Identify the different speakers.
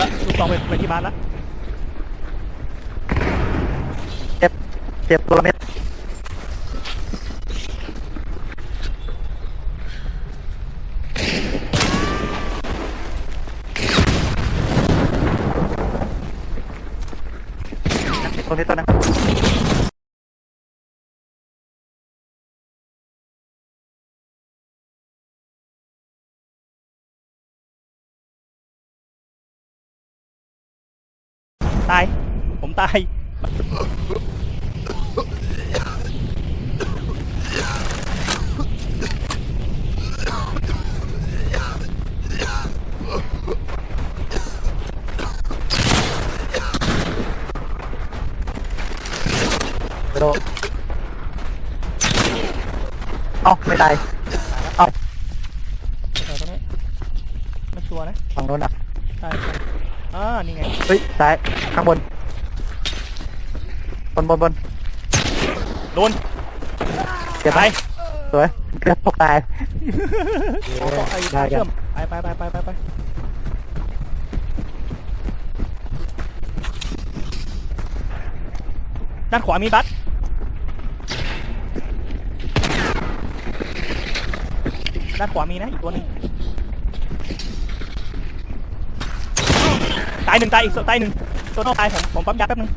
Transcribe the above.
Speaker 1: ละลูกซองไปไปที่บ้านละ
Speaker 2: เจ็บเจ็บตัวเม็ดตัวนี้ตัวนั้น
Speaker 1: ตาย ผมตาย
Speaker 2: โดเอ้าไม่ตายเอ้า
Speaker 1: เออตรงนี้ไม่ชัวร์นะ
Speaker 2: ฝั่งนู้นอะ
Speaker 1: ใช่ใช่ อ่านี่ไง
Speaker 2: เฮ้ยซ้ายข้างบน บนบนบน
Speaker 1: โดน
Speaker 2: เจ็บไหม
Speaker 1: ตาย
Speaker 2: สวยเกือบตกตาย
Speaker 1: ขอขอไอ้
Speaker 2: ได้ค
Speaker 1: เชื่
Speaker 2: รั
Speaker 1: อบมไปไปไปไปไปไปด้านขวามีบัตด้านขวามีนะอีกตัวหนึงตาย หนึ่งตายอีกตายหนึ่งตัวนอตายผมผมปั๊มยาแป๊บนึง